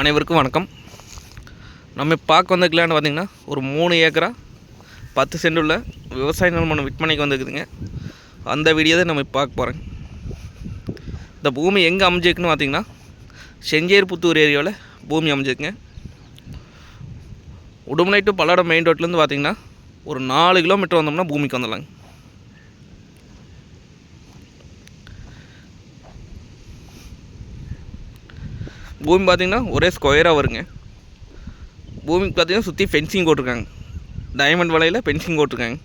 அனைவருக்கும் வணக்கம். நம்ம பார்க்க வந்த பார்த்திங்கன்னா ஒரு மூணு ஏக்கரா பத்து சென்ட் உள்ள விவசாய நிலமான விற்பனைக்கு வந்துருக்குதுங்க. அந்த வீடியோ தான் நம்ம பார்க்க போகிறேங்க இந்த பூமி எங்கே அமைஞ்சிருக்குன்னு பார்த்தீங்கன்னா செஞ்சேர் புத்தூர் ஏரியாவில் பூமி அமைஞ்சிருக்குங்க. உடுமலை டு பல்லடம் மெயின் ரோட்லேருந்து பார்த்தீங்கன்னா ஒரு நாலு கிலோமீட்டர் வந்தோம்னா பூமிக்கு வந்துடலாங்க. பூமி பார்த்தீங்கன்னா ஒரே ஸ்கொயராக வருங்க. பூமிக்கு பார்த்திங்கன்னா சுற்றி ஃபென்சிங் போட்டிருக்காங்க. டைமண்ட் வலையில் ஃபென்சிங் போட்டிருக்காங்க.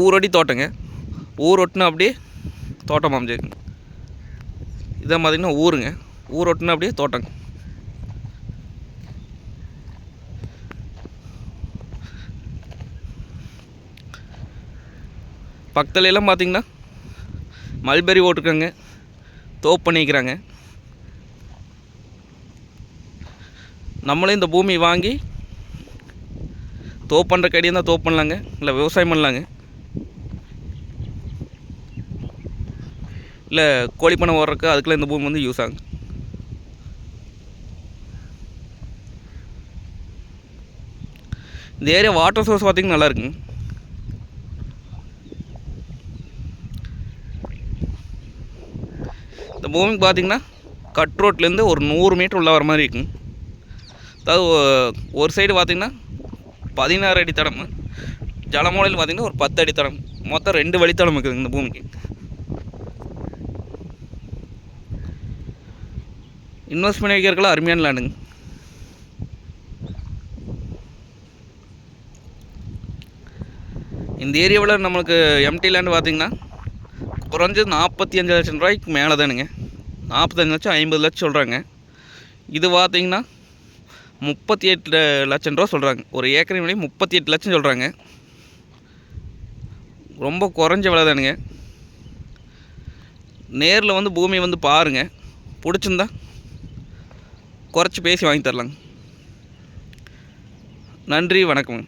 ஊரடி தோட்டங்க. ஊர் ஒட்டினா அப்படியே தோட்டம் அமைஞ்சிருக்குங்க. இதான் பார்த்திங்கன்னா ஊருங்க. ஊர் ஒட்டினா அப்படியே தோட்டங்க பக்கத்துல எல்லாம் பார்த்தீங்கன்னா மல்பெரி போட்டிருக்காங்க தோப்பு பண்ணிக்கிறாங்க. நம்மளே இந்த பூமி வாங்கி தோப்பு பண்ணுற கடியாக இருந்தால் தோப்பு பண்ணலாங்க. இல்லை விவசாயம் பண்ணலாங்க. இல்லை கோழி பண்ணை ஓடுறக்கு அதுக்கெல்லாம் இந்த பூமி வந்து யூஸ் ஆகும் இந்த ஏரியா வாட்டர் சோர்ஸ் பார்த்திங்கன்னா நல்லா இருக்குங்க. இந்த பூமிக்கு பார்த்திங்கன்னா கட் ரோட்லேருந்து ஒரு நூறு மீட்டர் உள்ள வர மாதிரி இருக்குங்க. அதாவது ஒரு சைடு பார்த்திங்கன்னா பதினாறு அடி தடம் ஜலமூலையில் பார்த்தீங்கன்னா ஒரு பத்து அடி தடம். மொத்தம் ரெண்டு வழித்தடம் இருக்குதுங்க இந்த பூமிக்கு. இன்வெஸ்ட்மெண்ட் வைக்கிறதுக்கெல்லாம் அருமையான லேண்டுங்க இந்த ஏரியாவில் நம்மளுக்கு எம்டி லேண்டு பார்த்திங்கன்னா குறைஞ்சது நாற்பத்தி அஞ்சு லட்சம் ரூபாய்க்கு மேலே தானுங்க நாற்பத்தஞ்சு லட்சம் ஐம்பது லட்சம் சொல்கிறாங்க இது பார்த்தீங்கன்னா முப்பத்தி எட்டு லட்சம் ரூபா சொல்கிறாங்க ஒரு ஏக்கரின் விலை முப்பத்தி எட்டு லட்சம் சொல்கிறாங்க ரொம்ப குறைஞ்ச விலை தானுங்க நேரில் வந்து பூமியை வந்து பாருங்கள் பிடிச்சிருந்தா குறைச்சி பேசி வாங்கி தரலாங்க. நன்றி வணக்கம்ங்க